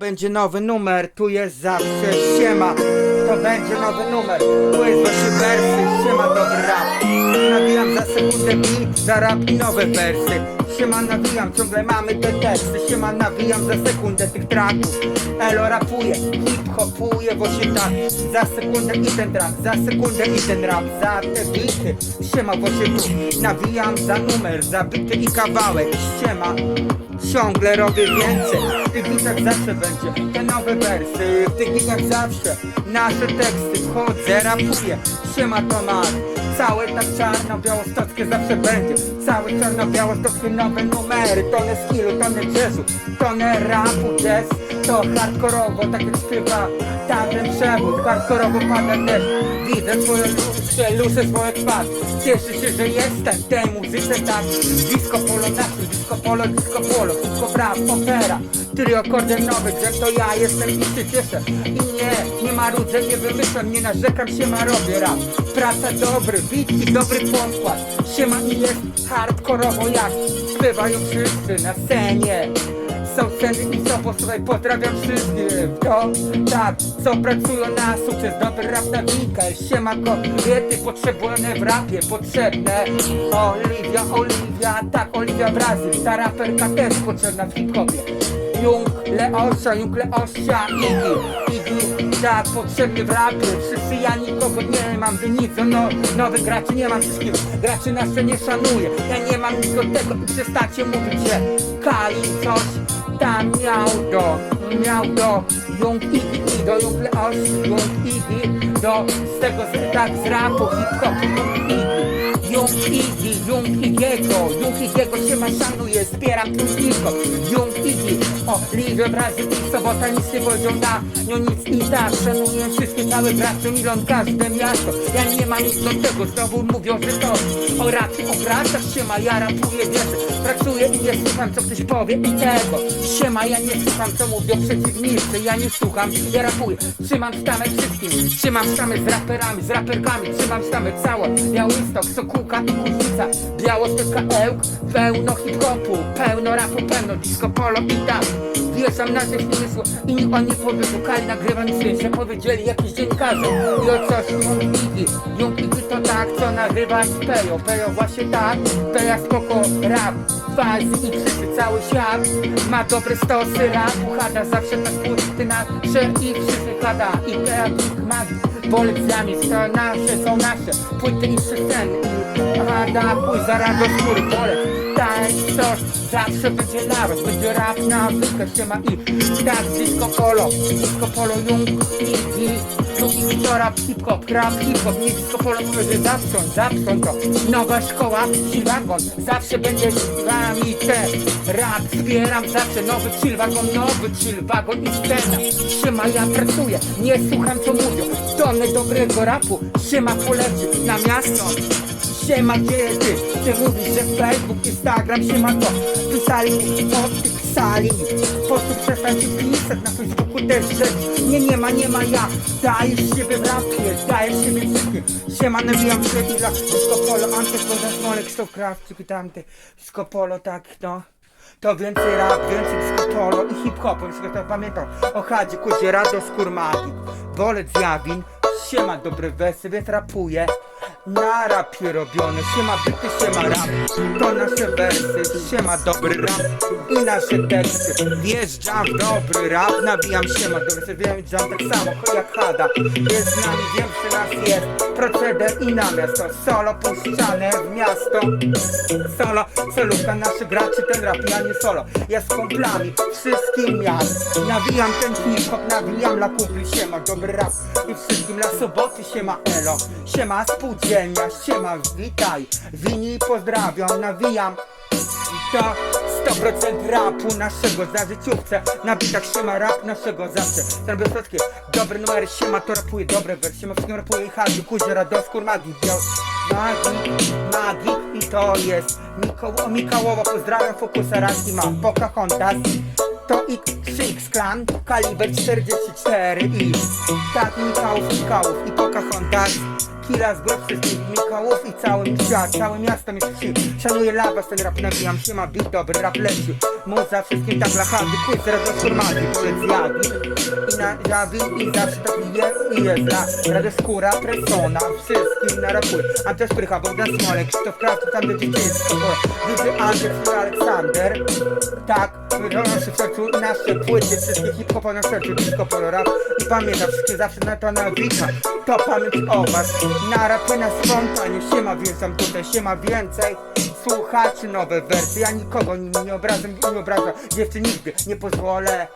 Będzie nowy numer, tu jest zawsze siema. To będzie nowy numer, tu jest właśnie wersy Siema dobry rap. Nawijam za sekundę beat, za rap i nowe wersy. Siema nawijam, ciągle mamy te teksty. Siema nawijam za sekundę tych traków Elo rapuje, hip-hopuje właśnie tak. Za sekundę i ten trap, za sekundę i ten rap Za te bity, siema właśnie tu. Nawijam za numer, za bity i kawałek. Siema Ciągle robię więcej, w tych bitach zawsze będzie te nowe wersy, w tych bitach zawsze nasze teksty wchodzę, rapuję, siema Tomasz Całe tak czarno-białostockie zawsze będzie. Całe czarno-białostockie nowe numery. Tonę skillu, tonę jazzu, tonę rapu, jazz. To hardkorowo, tak jak śpiewa tamten przewód. Hardkorowo pada deszcz Widzę swoje lustrze, luszę swoje twarz. Cieszę się, że jestem w tej muzyce tak. Disco polo naszym, disco polo, disco polo Disco rap, opera Trio kordynowy, gdzie to ja jestem i się cieszę. I nie, nie marudzę, nie wymyślam, nie narzekam się ma robię rap Praca dobry, beat i dobry podkład Siema i jest hardkorowo jak Śpiewają wszyscy na scenie. Są sceny i co posłuchaj, pozdrawiam wszystkich. To tak, co pracują na sukces Dobry rap na wika, siema kobiety Potrzebne w rapie, potrzebne. Oliwia, Oliwia, tak, Oliwia Brazil Ta raperka też potrzebna w hip-hopie Jung Leosza, Jung Leosza, Iggy, Iggy, tak, potrzebny w rapie. Wszyscy ja nikogo nie mam, wy nic, no, nowych graczy nie mam wszystkim Graczy na scenie szanuję, ja nie mam nic do tego i przestańcie mówić, że Kali coś tam miał do, miał do. Jung Iggy, i do Jung Leosza, Jung Iggy, do, z tego, z, tak, z rapu, hip-hopu, Jung Iggy Jung Iggy, Jung Iggy'ego się ma szanuje, wspieram ten hip-hop Jung Iggy, Oliwia Brazil i sobota nic nie na nią nic i tak Szanuję wszystkie całe bracie, milion każde miasto. Ja nie mam nic do tego, znowu mówią, że to o rapie, o bratach siema, ja rapuję, wierzę Pracuję i nie słucham co ktoś powie i tego Siema, ja nie słucham co mówią przeciwnicy Ja nie słucham, ja rapuję. Trzymam stamę wszystkim, trzymam stamę z raperami, z raperkami Trzymam stamę całe, Białystok, Sokółka i Kurwica Białostocka Ełk, pełno hip-hopu Pełno rapu, pełno disco polo i tak Wjeżdżam na te filmy i nikt on nie powie Szukali, nagrywam zdjęcia, powiedzieli jakiś dziennikarze I o coś Jung Iggy Jung Iggy to tak, co nagrywa Pejo. Pejo właśnie tak, Peja spoko rap Fazy i wszyscy, cały świat. Ma dobre stosy rapu Hada zawsze na spójrz nasze i wszyscy hada I Peja King Magii Polecjami, to nasze, są nasze. Płyty i sceny. I hada Pójdź zaraz do skóry, polec tak, coś zawsze będzie naród, będzie rap na wykę, się ma i tak, disco polo, disco polo, jung, i, i, i, to rap hip-hop, rap hip-hop, nie disco polo, może zawsze, zawsze to, nowa szkoła, Chillwagon, zawsze będzie z wami ten, rap zbieram zawsze, nowy Chillwagon, nowy Chillwagon i scena, trzyma, ja pracuję, nie słucham co mówią, tonę dobrego rapu, trzyma poleci na miasto, Siema, gdzie ty? Ty mówisz, że Facebook, Instagram, siema to. Pisali, odpisali Po prostu przestańcie pisać na też rzeczy Nie, nie ma, nie ma ja Dajesz siebie w rapie, dajesz siebie wszystkim Siema, nawijam się i dla Disco Polo, Antykoda, Smolek, Stowcraft, czy tamty Disco Polo, tak, no. To więcej rap, więcej disco polo i hip-hopu, jeśli to pamiętam O Hadzie, Kudzie, Rados, Kurmagik Wolec Zjawin, siema dobre wersy, więc rapuję na rapie robione, siema byty, siema rap. To nasze wersy, siema dobry rap. I nasze teksty. Wjeżdżam w dobry rap, nabijam siema dobry Wjeżdżam tak samo jak Hada. Jest z nami, wiem, że nas jest. Proceder i na miasto Solo puszczane w miasto. Solo, solówka naszych graczy Ten rap ja nie solo, ja z kumplami Wszystkim miast. Nawijam ten hip-hop, nawijam dla kumpli Siema dobry rap. I wszystkim dla soboty Siema elo, siema spółdzielnia Siema witaj, wini pozdrawiam Nawijam. To 100% rapu naszego za życiówce. Na bitach siema rap naszego zawsze. Ten Wysocki, dobre numery siema to rapuje dobre wersje Siema wszystkim rapuje i Hadzi, Kudzie, Radoskur, Magii Biał, Magii, Magii I to jest Mikoł, Mikołowa, pozdrawiam Fokusa, raz i ma Pocahontas to X Clan, kaliber 44 i tak Michałów, Michałów i Pocahontas Kila z wszystkich Mikołów i cały świat, całe miasto mnie wsi Szanuję lawa, ten rap nawijam się ma bit, dobry rap leci. Muza wszystkim tak dla chaty, quiz, transformacji, powiedz zjawi I na jawi i zawsze tak jest i jest dla. Radio Skóra, Presona, wszystkim na rapuje Antoś Prycha, Bogdan Smolek, Krzysztof Kraft, tam będzie dziecko Widzę Andrzej Aleksander. Tak, nasze w sercu nasze płyty Wszystkie hip-hopa na sercu, disco, polo rap. I pamiętam wszystkie zawsze na to nawika To pamięć o was Na rapie na spontanie Siema, wjeżdżam tutaj, siema więcej. Słuchacie nowe wersy Ja nikogo nie, obrażam, nie obrażam. Dziewczyn nigdy nie pozwolę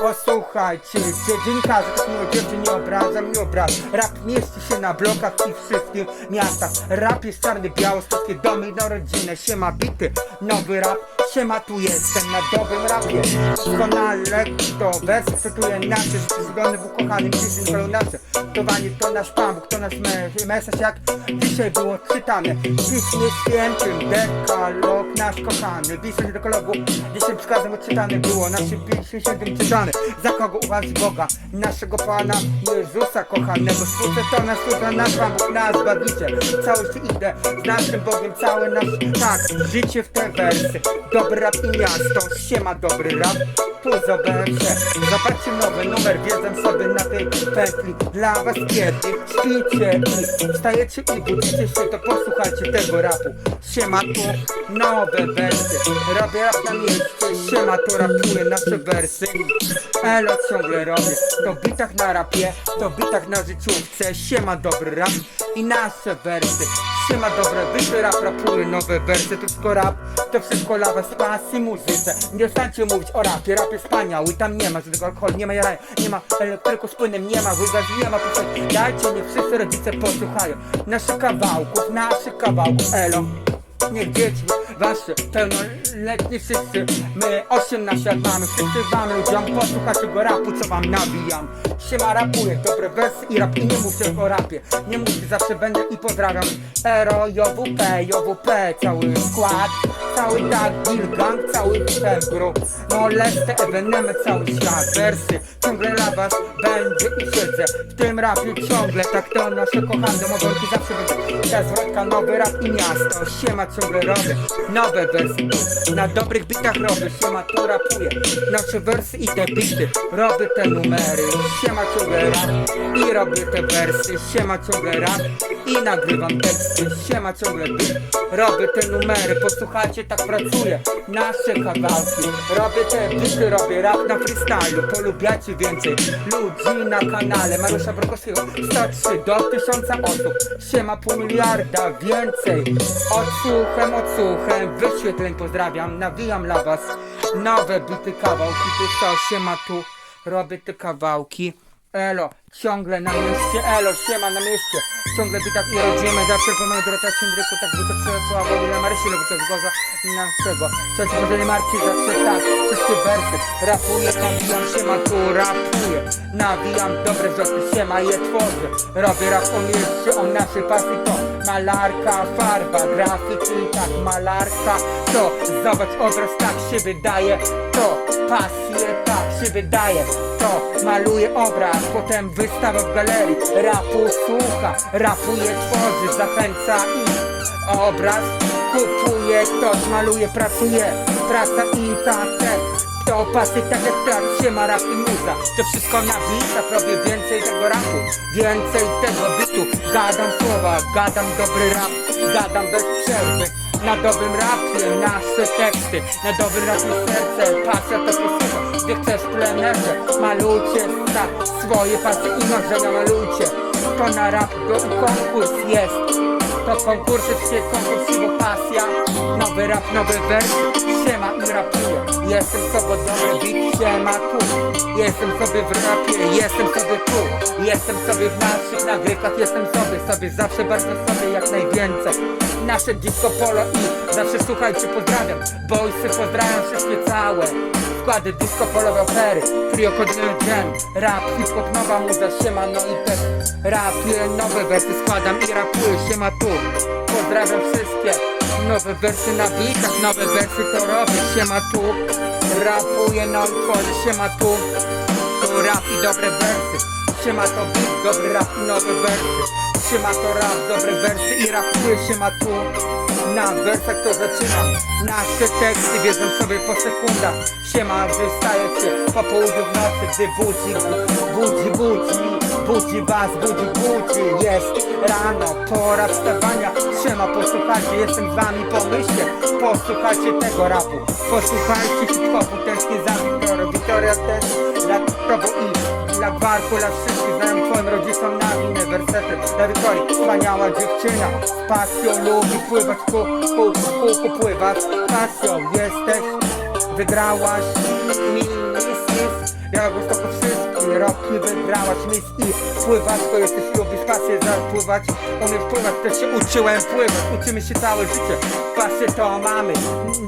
Posłuchajcie, dziennikarze, tak miło dziewczyn nie obrażam, nie obrażam. Rap mieści się na blokach i wszystkich miastach. Rap jest czarny, białostockie domy i rodzinne Siema bity, nowy rap. Siema tu jestem na dobrym rapie. Doskonale to wers Cytuję nasze zgodny w ukochanym Piszyn kolonarze Towanie to nasz Pan Bóg, to nasz me- mesarz Jak dzisiaj było czytane. W Piśmie Świętym Dekalog nasz kochany. Piszę dekalogu Dzisiaj przykazem odczytane było. Naszym Piśmie Świętym Za kogo uważać Boga? Naszego Pana Jezusa kochanego. Słuchaj to nas słucha nasz Pan Bóg Nas Zbawiciel się idę z naszym Bogiem Cały nasz tak Życie w te wersy. Dobry rap i miasto Siema dobry rap. Tu zobaczcie, zobaczcie nowy numer, wiedzę sobie na tej pętli. Dla was kiedy śpicie i wstajecie i budzicie się, to posłuchajcie tego rapu. Siema tu, nowe wersy, robię rap na mieście Siema tu rapuję nasze wersy Elo ciągle robię, to bitach na rapie, to bitach na życiówce. Siema dobry rap i nasze wersy. Siema dobre, wyższy rap rapuje nowe wersy, to tylko rap, to wszystko dla was pasji muzyce. Nie stańcie mówić o rapie, rap jest wspaniały, tam nie ma żadnego alkoholu, nie ma jarania, nie ma elektryku z płynem, nie ma wulgarzy, nie ma pisać Dajcie, niech wszyscy rodzice posłuchają naszych kawałków, naszych kawałków, elo Niech dzieci wasze pełnoletni wszyscy. My 18 lat mamy, wszyscy wam ludziom Posłuchać tego rapu, co wam nawijam. Siema rapuję, dobre wersy i rap I nie mówcie tylko rapie. Nie mówcie, zawsze będę i pozdrawiam. Ero, JWP, JWP Cały skład, cały tak Gilgang, cały Hebru Moleste, Evenement, cały świat. Wersy, ciągle dla was będzie i siedzę. W tym rapie ciągle, tak to nasze kochane. Mogąki zawsze będzie Ta zwrotka, nowy rap i miasto. Siema ciągle robię, nowe wersy Na dobrych bitach robię, siema tu rapuję. Nasze wersy i te bity, robię te numery. Siema ciągle rap i robię te wersy Siema ciągle rap i nagrywam teksty. Siema ciągle bit, robię te numery. Posłuchajcie, tak pracuję, nasze kawałki. Robię te bity, robię rap na freestylu. Polubiacie więcej ludzi na kanale. Mariusza Brokowskiego 103 do 1000 osób. Siema pół miliarda więcej. Odsłuchem, odsłuchem Wyświetleń pozdrawiam, nawijam dla was. Nowe bity kawałki Tu co, siema tu? Robię te kawałki. Elo, ciągle na mieście, elo, siema na mieście. Ciągle bitach i rodzimy, zawsze pomogę Dorota Ciędryku Tak by to przesłała w ogóle Marysi lub to zgoza naszego Cześć, może Marci, zawsze tak, wszystkie wersy Rapuję, nawijam, siema tu, rapuję Nawijam dobre rzeczy, siema je tworzę Robię rap o mieście, o naszej pasji to Malarka, farba, grafiki, tak malarka. To, zobacz obraz, tak się wydaje. To, pasję, tak się wydaje. To, maluje obraz, potem wystawa w galerii. Rapu słucha, rapuje, tworzy, zachęca i Obraz kupuje, ktoś maluje, pracuje Praca i tak, to pasy tak jak tak, siema rap i muza. To wszystko na bitach, robię więcej tego rapu Więcej tego bitu Gadam słowa, gadam dobry rap Gadam bez przerwy. Na dobrym rapie, nasze teksty Na dobrym rapie serce, pasja to posuwa Gdy chcesz plenerze, malujcie tak Swoje pasy i marzenia malujcie. To na rap go konkurs jest to konkursy, wszystkie konkursy, bo pasja. Nowy rap, nowy wers Siema i rapuję. Jestem sobie dobry beat, siema tu. Jestem sobie w rapie, jestem sobie tu. Jestem sobie w naszych nagrywkach Jestem sobie, sobie zawsze bardzo sobie jak najwięcej. Nasze disco polo i zawsze słuchajcie, pozdrawiam. Boysy pozdrawiam wszystkie całe. Składy disco polowe opery. Trio kodny dżem Rap, hip-hop, nowa muza, siema no i też Rapię, nowe wersy składam i rapuję, siema tu Pozdrawiam wszystkie Nowe wersy na bitach, nowe wersy to robię, siema tu Rapuję, i tworzę, siema tu Tu rap i dobre wersy. Siema to beat, dobry rap i nowe wersy. Siema to rap, dobre wersy i rapuje siema tu Na wersach to zaczynam. Nasze teksty wiedzą sobie po sekundach. Siema, gdy wstajecie po południu w nocy Gdy budzi, budzi, budzi Budzi was, budzi, budzi Jest rano, pora wstawania. Siema, posłuchajcie, jestem z wami, pomyślcie. Posłuchajcie tego rapu. Posłuchajcie hip-hopu, tęsknię za Wiktorem Wiktoria też dla tobą i dla Barku, dla wszystkich Znają twoim rodzicom na wersety Dla Wiktorii, wspaniała dziewczyna. Pasją lubi pływać ku, ku, ku, ku pływać pasją. Jesteś Wygrałaś mi mis, Ja to po wszystkie roki wygrałaś mis I pływać to jesteś, lubisz pasję zapływać Umiesz pływać, też się uczyłem pływać. Uczymy się całe życie, pasję to mamy.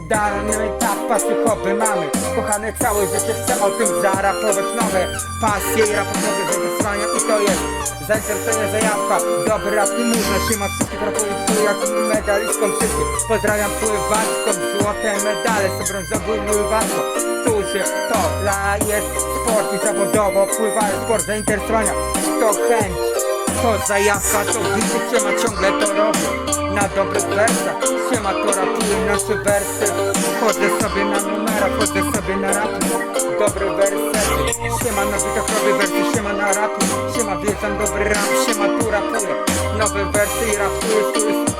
Dany tak, pasję hobby mamy. Kochane całe życie, chcę o tym zarapować Nowe pasje i rapowe wyzwania. I to jest zainteresowanie zajawka Dobry rap i można się ma wszystkich rapuje jak medalistką. Wszystkich Pozdrawiam pływaczką, złote medale Są brązowy pływaczką Którzy to dla jest sport i zawodowo Pływają sport zainteresowania To chęć to zajawka, to widzę, siema ciągle to robię. Na dobrych wersach, siema to rapuję nasze wersy. Chodzę sobie na numerach, chodzę sobie na rapu Dobre wersy, siema na bitach robię wersy, siema na rapu Siema wiedzam dobry rap, siema tu rapuję Nowe wersy i rapuję, tu jest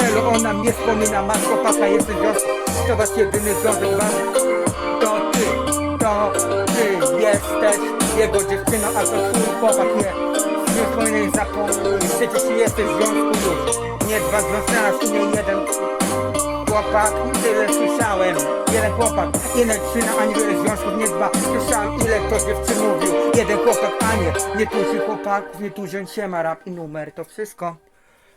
Elo, ona mnie wspomina, masz chłopaka, jesteś wioską To wasz jedyny związek wam To ty, to jesteś. Jego dziewczyną, a to chłopak nie. Nie wspominaj zapomnij. Przecież jesteś w związku już? Nie dwa związki, nie jeden Chłopak, tyle słyszałem. Jeden chłopak, ile trzyna, a niewiele związków Nie dwa, słyszałem ile to dziewczyn mówił. Jeden chłopak, a nie. Nie tuży chłopaków, nie tuży siema Rap i numer, to wszystko.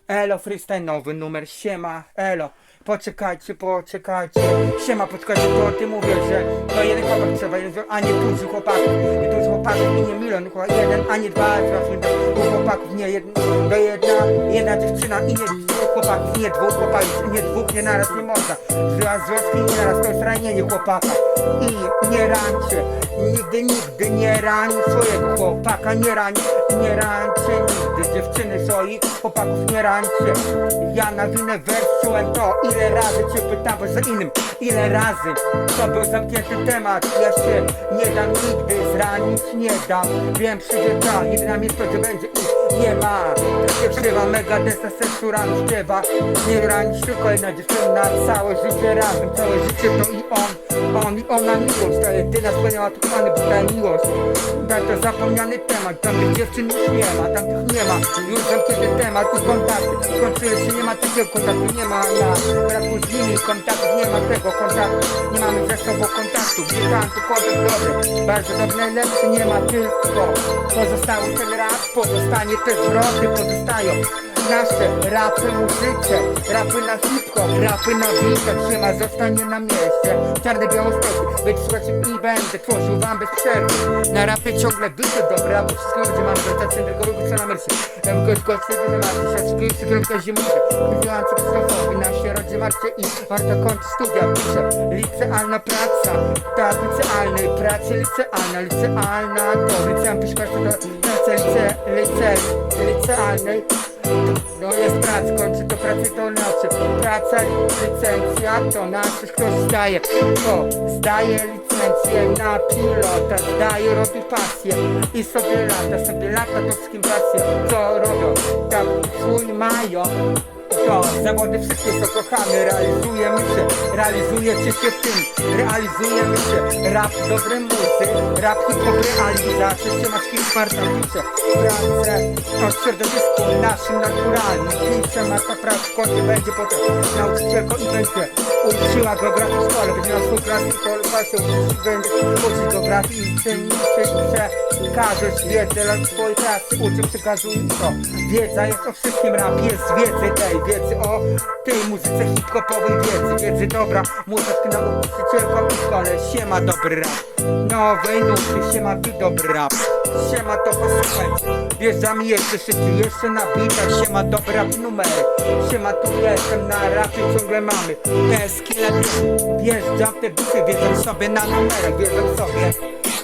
Elo, freestyle nowy numer, siema, elo Poczekajcie, poczekajcie. Siema, poczekajcie, to o tym mówię, że To jeden chłopak trzeba, a nie tuży chłopaków Nie tuży chłopaków i nie milion chłopak, Jeden, a nie dwa, dwa, dwóch chłopaków, nie jedna Do jedna, jedna dziewczyna i nie dwóch chłopaków Nie dwóch chłopaków, nie dwóch, nie naraz nie można. Zła związki nie naraz, to jest ranienie chłopaka. I nie rańcie, nigdy, nigdy nie rań swojego chłopaka Nie rań, nie rańcie nigdy. Dziewczyny swoich chłopaków nie rańcie Ja na winę wersułem to Ile razy cię pytam, bo za innym Ile razy? To był zamknięty temat. Ja się nie dam nigdy zranić Nie dam, wiem przyjdzie ta Jedyna miejsce gdzie będzie i nie ma Takie śpiewa mega desta sercu rano śpiewa. Nie ranić tylko jedna dziewczyna Całe życie razem, całe życie to i on On i ona miłość To jedyna wspaniała tu kochany, bo ta miłość Tak to zapomniany temat Tamtych dziewczyn już nie ma, tamtych nie ma. Już zamknięty temat i kontakty. Skończyły się, nie ma takiego kontaktu Nie ma. Na braku z nimi kontaktów Nie ma tego kontaktu Nie mamy ze sobą kontaktu. Gdzie tamty kontakt dobry Bardzo dobry, najlepszy nie ma tylko Pozostały ten rap Pozostanie te zwroty Pozostają nasze rapy muzyce Rapy na hip-hop, rapy na bitach Siema zostanie na mieście Czarny białostocki, być słuchaczem i będę Tworzył wam bez przerwy Na rapie ciągle wyszedł dobra Bo wszystko ludzie mam dotację tylko co na mercy Tam gość gości, ma tysiąc Siaczki, kierunka zimówkę Wywiałam Krzysztofowi Na środzie marcie i warto kończy studia Pisze licealna praca Tak, licealnej pracy Licealna, licealna To liceum pisz kartę do pracy lice, lice, licealnej no jest prac, kończy to pracy to nocy. Praca, licencja to nasze Ktoś zdaje, to zdaje licencję na pilota Zdaje, robi pasję. I sobie lata Sobie lata to z kim pasję. Co robią, tak swój mają to zawody wszystkie co kochamy Realizujemy się, realizujecie się w tym Realizujemy się. Rap dobre muzy, rap hip-hop realizacja Siemaczki Sparta pisze Pracę o środowisku naszym naturalnym. Pisze Marta Prac, w końcu będzie potem Nauczycielką i będzie uczyła geografii w szkole. Będzie miała swój klas i to klasy Będzie uczyć geografii i tym że Każesz wiedzę swojej pracy Uczy, przekazuj to. Wiedza jest o wszystkim, rap jest wiedzy tej Wiedzy o tej muzyce hip-hopowej wiedzy Wiedzy dobra, muzyki nauczycielką w szkole. Siema dobry rap. Nowej nuty, siema wy dobry rap. Siema to posłuchajcie Wjeżdżam jeszcze szybciej, jeszcze na bitach Siema dobry rap numery Siema tu jestem, na rapie ciągle mamy. Te skille Wjeżdżam te bity, wiedzą sobie na numerach Wiedzą sobie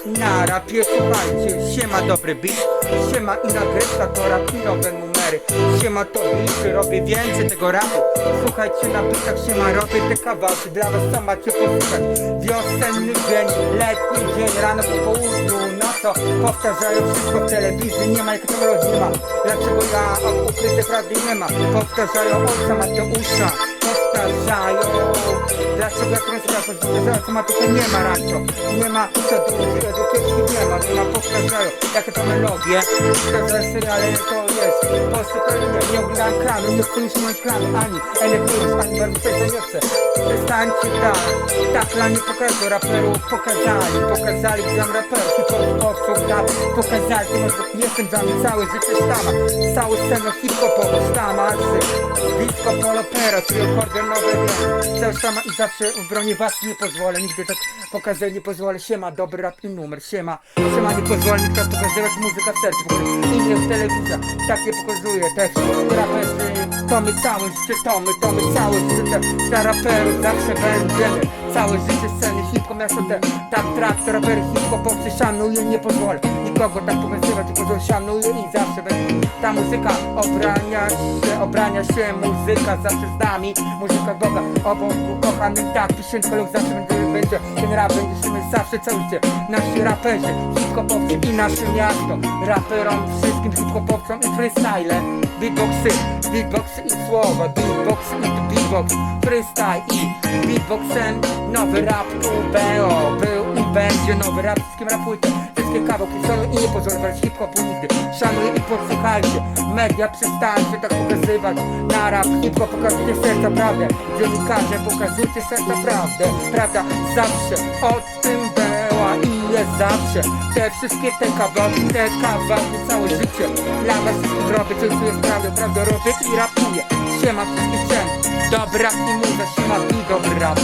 na rapie słuchajcie, siema dobry beat Siema i nagrywka to rap i nowe numery. Siema to liczy, robię więcej tego rapu. Słuchajcie na bitach, siema robię te kawałki. Dla was co macie posłuchać. Wiosenny dzień, letni dzień, rano po południu No to powtarzają wszystko w telewizji. Nie ma jak to rodzina Dlaczego ja o ukryte prawdy nie ma? Powtarzają ojca Mateusza. Powtarzają. Dlaczego rozprawiać Powtarzają co ma tylko nie ma raczej Nie ma edukacji nie ma Nie ma powtarzają Jakie to melodie. Powtarzają seriale to jest. Polsce to nie Nie oglądam kranu Nie chcę już mieć kranu Ani Elektroniczny Ani tego nie chcę. Przestańcie tak. Tak dla nie pokażę raperów Pokazali Pokazali gram raperów. Hip-hopowców tak Pokazali Może jestem za mnie całe życie sztama Całe scena hip-hopowa sztama Disco polo pero Czyli akordeonowe wiem Cały i zawsze w broni was nie pozwolę. Nigdy tak pokazać nie pozwolę. Siema dobry rap i numer. Siema. Siema nie pozwolę nigdy tak pokazywać muzyka w sercu Inne w telewizja Tak nie pokazuje też. Raperzy To my całe życie To my, to my całe życie. Dla raperów zawsze będziemy Całe życie sceny hip-hop te Tak trap, to rapery hip-hopowcy szanuję Nie pozwolę nikogo tak pokazywać Tylko że szanuję i zawsze będzie Ta muzyka. Obrania się Obrania się muzyka zawsze z nami. Muzyka Boga obok kochanym Tak tysięcy lub zawsze będzie, będzie Ten rap będziemy zawsze całe życie Nasi raperzy, hip-hopowcy i nasze miasto. Raperom, wszystkim hip-hopowcom i freestyle. Beatboxy, beatboxy i słowa. Beatbox i beatbox, freestyle i beatboxem. Nowy rap tu było, był i będzie. Nowy rap Wszystkim rapujcie, wszystkie kawałki solo i nie pozwolę brać hip-hopu nigdy. Szanuję i posłuchajcie, media przestańcie tak pokazywać. Na rap hip-hop pokazujcie serca prawdę. Dziennikarze pokazujcie serca prawdę. Prawda zawsze o tym była i jest zawsze. Te wszystkie te kawałki, te kawałki całe życie. Dla was wszystkich robię, jest prawda, prawda robię i rapuję. Siema wszystkich cen, dobra i muza, siema i dobry rap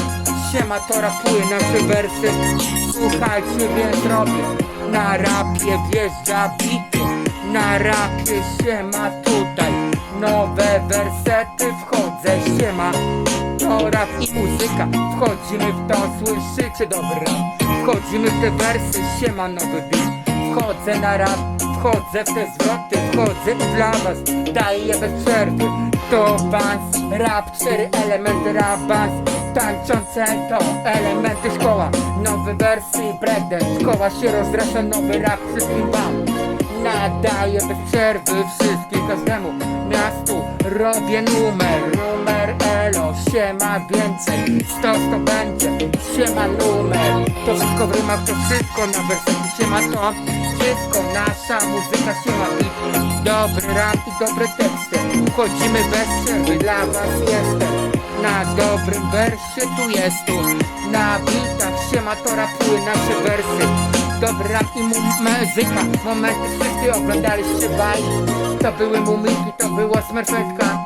Siema to rapuje nasze wersy. Słuchajcie więc robię Na rapie wjeżdża bity. Na rapie siema tutaj. Nowe wersety wchodzę siema. To rap i muzyka. Wchodzimy w to, słyszycie dobry rap Wchodzimy w te wersy, siema nowy beat. Wchodzę na rap, wchodzę w te zwroty. Wchodzę dla was daję bez przerwy To bans, rap, cztery elementy rap, Tańczące to elementy szkoła. Nowe wersy i breakdance Szkoła się rozrasta, nowy rap wszystkim wam. Nadaję bez przerwy wszystkim każdemu miastu. Robię numer, numer elo. Siema więcej, sto to będzie? Siema numer, to wszystko w rymach, to wszystko na wersach Siema to. Wszystko, nasza muzyka Siema beat, dobry rap i dobre teksty. Wchodzimy bez przerwy, dla was jestem. Na dobrym wersie tu jest tu. Na bitach siema to rapuje nasze wersy. Dobry rap i mu muzyka. Momenty wszystkie oglądaliście bajki To były mumiki, to była smerfetka.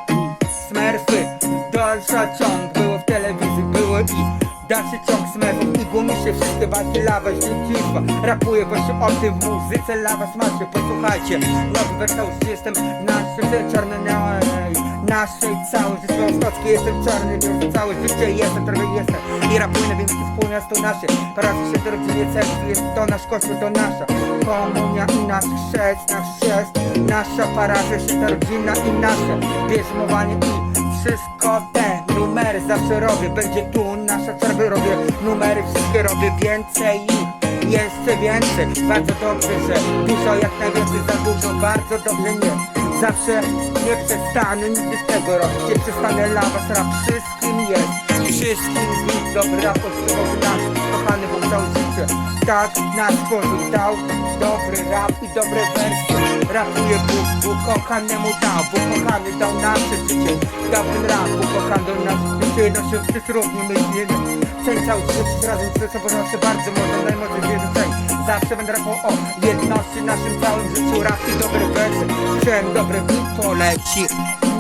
Smerfy, dalsza ciąg Było w telewizji, było i Dalszy ciąg smerfów i gumisie Wszystkie walki lawa, dzieciństwa Rapuję właśnie o tym w muzyce Lawa smacie, posłuchajcie Nowy wersaus, jestem nasze czarne nej Naszej całe życie. Ostockie Jestem czarny, więc całe życie jestem, trochę jestem. I rapuję na więcej współmiasto nasze. Parafia się to rodzinie cerkwi Jest to nasz kościół, to nasza. Komunia i nasz chrzest, nasz chrzest Nasza parafia się rodzina i nasze. Bierzmowanie i wszystko te numery zawsze robię. Będzie tu nasza czerwy robię Numery wszystkie robię więcej i jeszcze więcej. Bardzo dobrze, że dużo jak najwięcej za dużo Bardzo dobrze nie. Zawsze nie przestanę nigdy z tego robić. Nie przestanę dla was rap wszystkim jest. Wszystkim bit dobry rap podstawowy nasz Kochany Bóg dał życie Tak nas stworzył dał Dobry rap i dobre wersy Rapuje Bóg, Bóg kochanemu dał Bóg kochany dał nasze życie. Dał ten rap, Bóg kochany dał nasze życie. Wszyscy równi myślimy Ceń cały życie razem ze sobą. Zawsze bardzo mocno Najmocniej więcej Zawsze będę rapał o jedności naszym całym życiu. Rap i dobre wersy. Chciałem dobre beat poleci.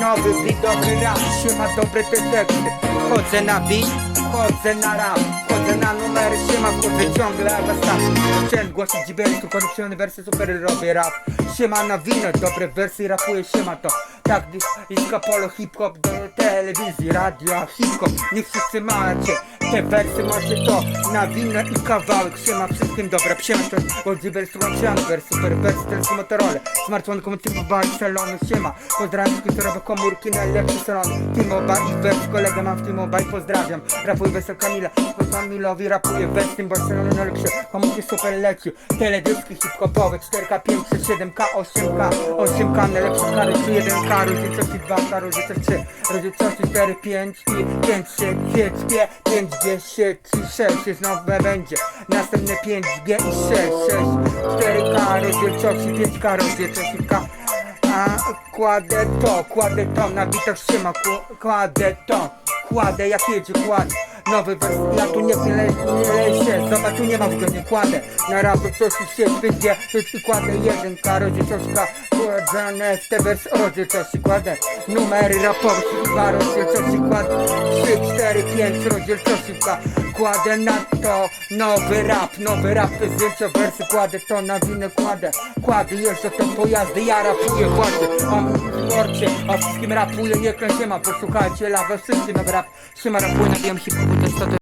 Nowy beat, dobry rap Siema dobre te teksty. Wchodzę na beat, wchodzę na rap Wchodzę na numery, siema wchodzę ciągle was tam Chciałem głosić dzibery, tu koneksiony wersy super robię rap. Siema na winę, dobre wersy rapuję siema to. Tak, disco polo, hip hop, do- telewizji, radio, hip-hop Niech wszyscy macie te wersy, macie to na winę i kawałek Siema wszystkim dobra, siema to Godzibel, słucham wersy, super wersy, to jest Motorola Smartfon, komunikowany Barcelony, siema Pozdrawiam robią komórki, najlepszy salon T-Mobile wers, kolegę mam w T-Mobile, pozdrawiam Rapuj wesel Kamila, pozwam Milowi, rapuję wers, tym Barcelony najlepszy Komórki super leci, teledyski hip-hopowe 4K, 5, 7K, 8K 8K, najlepszy kary, 1K, rozdzielczości 2K, rozdzielczości 3 Rozdzielczości 4, 5 i 5, 6, 5, 5, 5, 10 i 6 Jest nowe będzie, następne 5G i 6, 6 4K, rozdzielczości 5K, rozdzielczości K a kładę to, kładę to, na bitach trzyma, kł- kładę to, kładę jak jedzie, kładę. Nowy wers, ja tu nie leję się, zobacz tu nie ma w ogóle, nie kładę. Na razu coś się wyjdzie, to kładę jeden, karodzie ciośka, kładzane w te wers, rodzie coś kładę. Numery rapowe, dwa rozdzielczości kładę, trzy, cztery, pięć rozdzielczości kładę na to, nowy rap, nowy rap, to zdjęcia, wersy, kładę to na winę, kładę, kładę jeszcze te pojazdy, ja rapuję właśnie, o morcie, o wszystkim rapuję, nie klęsie ma, posłuchajcie, lawę, wszystkim rap, siema rapuję, nabijam się po to